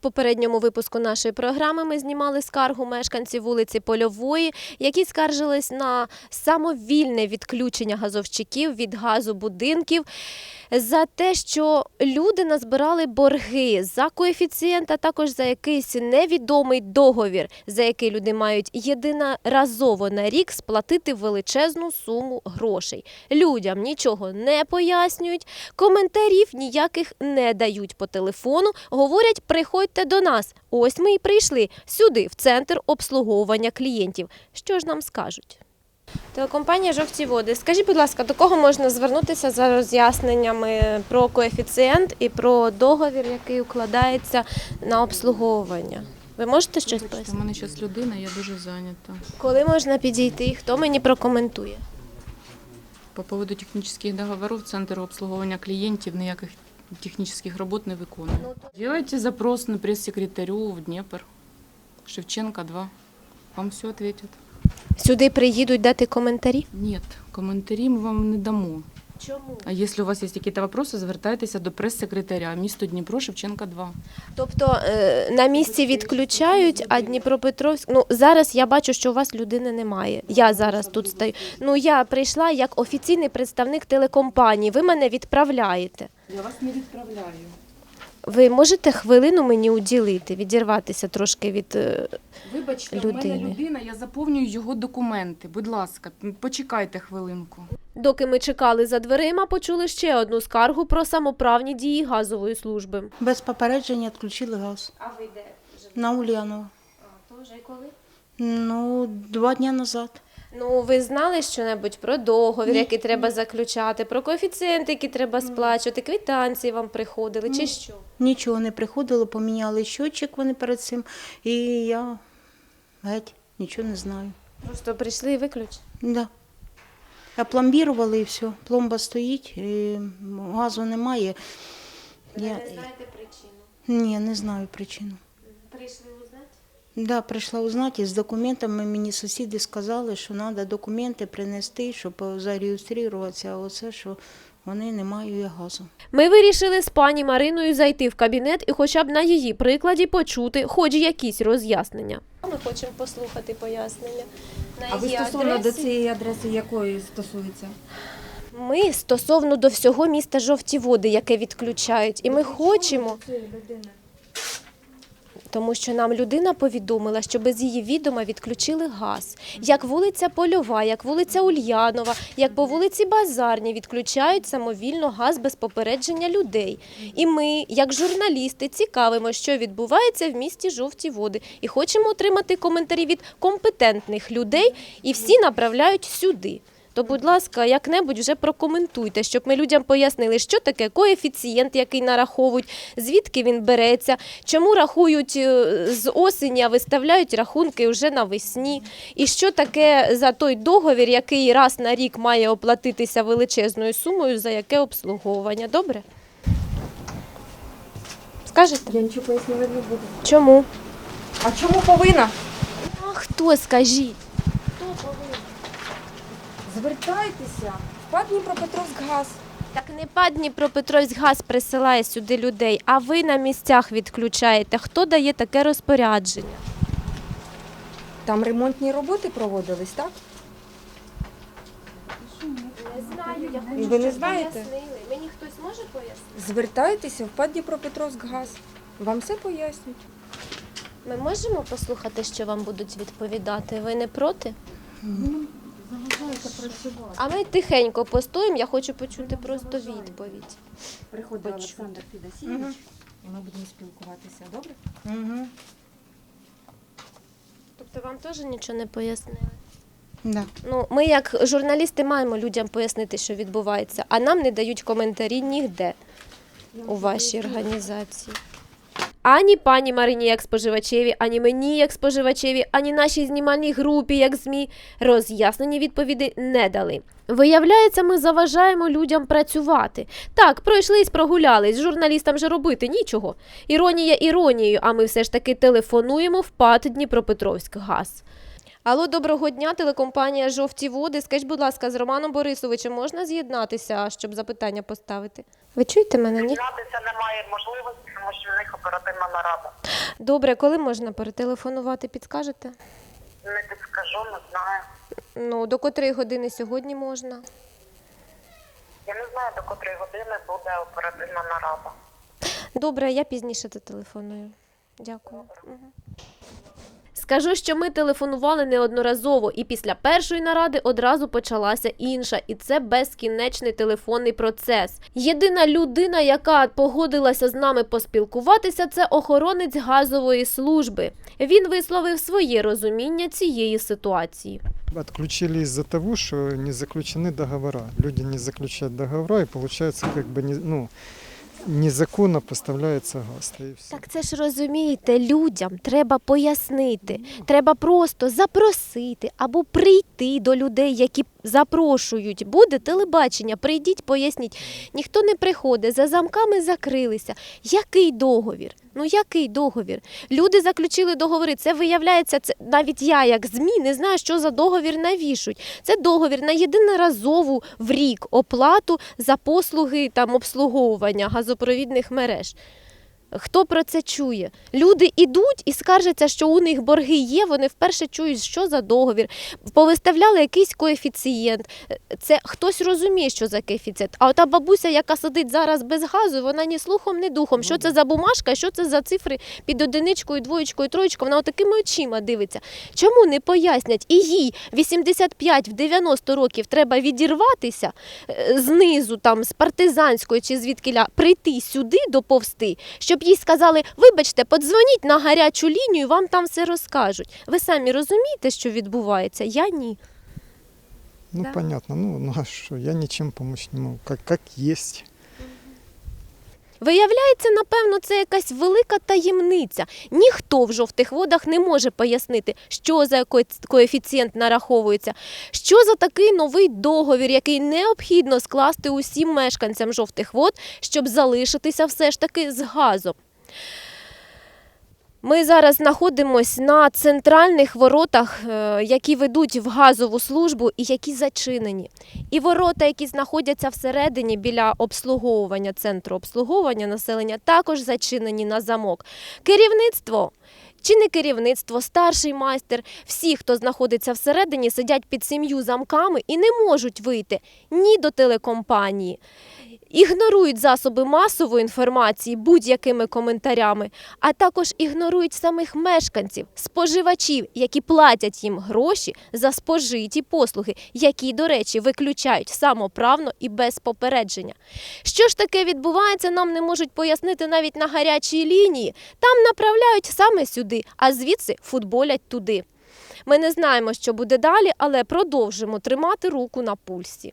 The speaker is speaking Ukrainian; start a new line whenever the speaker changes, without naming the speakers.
попередньому випуску нашої програми ми знімали скаргу мешканців вулиці Польової, які скаржились на самовільне відключення газовщиків від газу будинків за те, що люди назбирали борги за коефіцієнт, а також за якийсь невідомий договір, за який люди мають єдиноразово на рік сплатити величезну суму грошей. Людям нічого не пояснюють, коментарів ніяких не дають по телефону. Говорять, приходьте до нас. Ось ми і прийшли сюди, в центр обслуговування клієнтів. Що ж нам скажуть? Телекомпанія Жовті води. Скажіть, будь ласка, до кого можна звернутися за роз'ясненнями про коефіцієнт і про договір, який укладається на обслуговування? Ви можете щось
Вибачте, У
пояснити?
мене зараз людина, я дуже зайнята.
Коли можна підійти? і Хто мені прокоментує?
По поводу технічних договорів Центр обслуговування клієнтів ніяких технічних робот не виконує.
Ну,
Делайте запрос на прес-секретарю в Дніпр. Шевченка 2. Вам все ответят.
Сюди приїдуть дати коментарі?
Ні, коментарі ми вам не дамо.
Чому?
А якщо у вас є якісь вопроси, звертайтеся до прес-секретаря місто Дніпро, Шевченка 2.
Тобто е, на місці відключають, а Дніпропетровськ. Ну зараз я бачу, що у вас людини немає. Я зараз тут стою. Ну я прийшла як офіційний представник телекомпанії. Ви мене відправляєте.
Я вас не відправляю.
Ви можете хвилину мені уділити, відірватися трошки від. е,
Вибачте, у мене людина, я заповнюю його документи. Будь ласка, почекайте хвилинку.
Доки ми чекали за дверима, почули ще одну скаргу про самоправні дії газової служби.
Без попередження відключили газ
А ви де
на Ульянова.
А, то вже коли?
Ну, два дні назад.
Ну, ви знали щонебудь про договір, який треба заключати, про коефіцієнти, які треба сплачувати, квитанції вам приходили, чи що?
Нічого не приходило, поміняли щотчик вони перед цим. І я геть нічого не знаю.
Просто прийшли і виключили.
Да. Пломбірували і все. Пломба стоїть, і газу немає. Я...
знаєте причину.
Ні, не знаю причину.
Прийшли узнати?
Да, прийшла узнати, з документами мені сусіди сказали, що треба документи принести, щоб зареєструватися, а оце, що вони не мають газу.
Ми вирішили з пані Мариною зайти в кабінет і хоча б на її прикладі почути хоч якісь роз'яснення. Хочемо послухати пояснення. На
А ви
її
стосовно до цієї адреси якої стосується?
Ми стосовно до всього міста жовті води, яке відключають, і ми хочемо. Тому що нам людина повідомила, що без її відома відключили газ. Як вулиця Польова, як вулиця Ульянова, як по вулиці Базарні відключають самовільно газ без попередження людей. І ми, як журналісти, цікавимо, що відбувається в місті жовті води, і хочемо отримати коментарі від компетентних людей, і всі направляють сюди. То, будь ласка, як-небудь вже прокоментуйте, щоб ми людям пояснили, що таке коефіцієнт, який нараховують, звідки він береться, чому рахують е, з осені, а виставляють рахунки вже навесні, і що таке за той договір, який раз на рік має оплатитися величезною сумою, за яке обслуговування. Добре? Скажете?
Я нічого пояснювати не буду.
Чому?
А чому повинна?
А хто скажіть?
Звертайтеся ПАД Дніпропетровськ газ.
Так не ПАД Дніпропетровськ газ присилає сюди людей, а ви на місцях відключаєте. Хто дає таке розпорядження?
Там ремонтні роботи проводились, так?
Не знаю, я
хочу, Ви не щоб знаєте?
пояснили. Мені хтось може пояснити?
Звертайтеся в ПАД Дніпропетровськ газ. Вам все пояснять.
Ми можемо послухати, що вам будуть відповідати. Ви не проти? А ми тихенько постоїмо, я хочу почути просто відповідь.
Приходить Олександр Федосійович, і ми будемо спілкуватися, добре?
Угу.
Тобто вам теж нічого не пояснили?
Да.
Ну, ми, як журналісти, маємо людям пояснити, що відбувається, а нам не дають коментарі ніде у вашій організації. Ані пані Марині як споживачеві, ані мені як споживачеві, ані нашій знімальній групі як ЗМІ роз'яснені відповіді не дали. Виявляється, ми заважаємо людям працювати. Так, пройшлись, прогулялись, журналістам же робити нічого. Іронія іронією, а ми все ж таки телефонуємо в ПАТ Дніпропетровськ газ. Алло, доброго дня, телекомпанія Жовті води. Скажіть, будь ласка, з Романом Борисовичем можна з'єднатися, щоб запитання поставити? Ви чуєте мене? Ні?
З'єднатися немає можливості, тому що в них оперативна нарада.
Добре, коли можна перетелефонувати, підскажете?
Не підскажу, не знаю.
Ну, до котрої години сьогодні можна?
Я не знаю, до котрої години буде оперативна нарада.
Добре, я пізніше зателефоную. Дякую. Мгм. Скажу, що ми телефонували неодноразово, і після першої наради одразу почалася інша, і це безкінечний телефонний процес. Єдина людина, яка погодилася з нами поспілкуватися, це охоронець газової служби. Він висловив своє розуміння цієї ситуації.
Отключили из-за того, что не заключены договора. Люди не заключают договора, и получается, как бы, не, ну, незаконно поставляється газ. Та і все.
Так це ж розумієте, людям треба пояснити, треба просто запросити або прийти до людей, які запрошують. Буде телебачення, прийдіть, поясніть. Ніхто не приходить, за замками закрилися. Який договір? Ну який договір? Люди заключили договори. Це виявляється, це навіть я, як ЗМІ, не знаю, що за договір навішують. Це договір на єдиноразову в рік оплату за послуги там обслуговування газопровідних мереж. Хто про це чує? Люди ідуть і скаржаться, що у них борги є. Вони вперше чують, що за договір. Повиставляли якийсь коефіцієнт. Це хтось розуміє, що за коефіцієнт. А ота бабуся, яка сидить зараз без газу, вона ні слухом, ні духом. Що це за бумажка, що це за цифри під одиничкою, двоєчкою, троєчкою. Вона отакими очима дивиться. Чому не пояснять? І їй 85 в 90 років треба відірватися е, знизу, там з партизанської чи звідкиля прийти сюди доповсти, щоб їй сказали: вибачте, подзвоніть на гарячу лінію, вам там все розкажуть. Ви самі розумієте, що відбувається? Я ні.
Ну,
Да.
понятно. Ну, ну а что, я ничем помочь не могу. Как, как есть.
Виявляється, напевно, це якась велика таємниця. Ніхто в жовтих водах не може пояснити, що за ко- коефіцієнт нараховується, що за такий новий договір, який необхідно скласти усім мешканцям жовтих вод, щоб залишитися все ж таки з газом. Ми зараз знаходимося на центральних воротах, е, які ведуть в газову службу і які зачинені. І ворота, які знаходяться всередині біля обслуговування центру обслуговування населення, також зачинені на замок. Керівництво. Чи не керівництво, старший майстер, всі, хто знаходиться всередині, сидять під сім'ю замками і не можуть вийти ні до телекомпанії, ігнорують засоби масової інформації будь-якими коментарями, а також ігнорують самих мешканців, споживачів, які платять їм гроші за спожиті послуги, які, до речі, виключають самоправно і без попередження. Що ж таке відбувається, нам не можуть пояснити навіть на гарячій лінії. Там направляють саме сюди, а звідси футболять туди. Ми не знаємо, що буде далі, але продовжимо тримати руку на пульсі.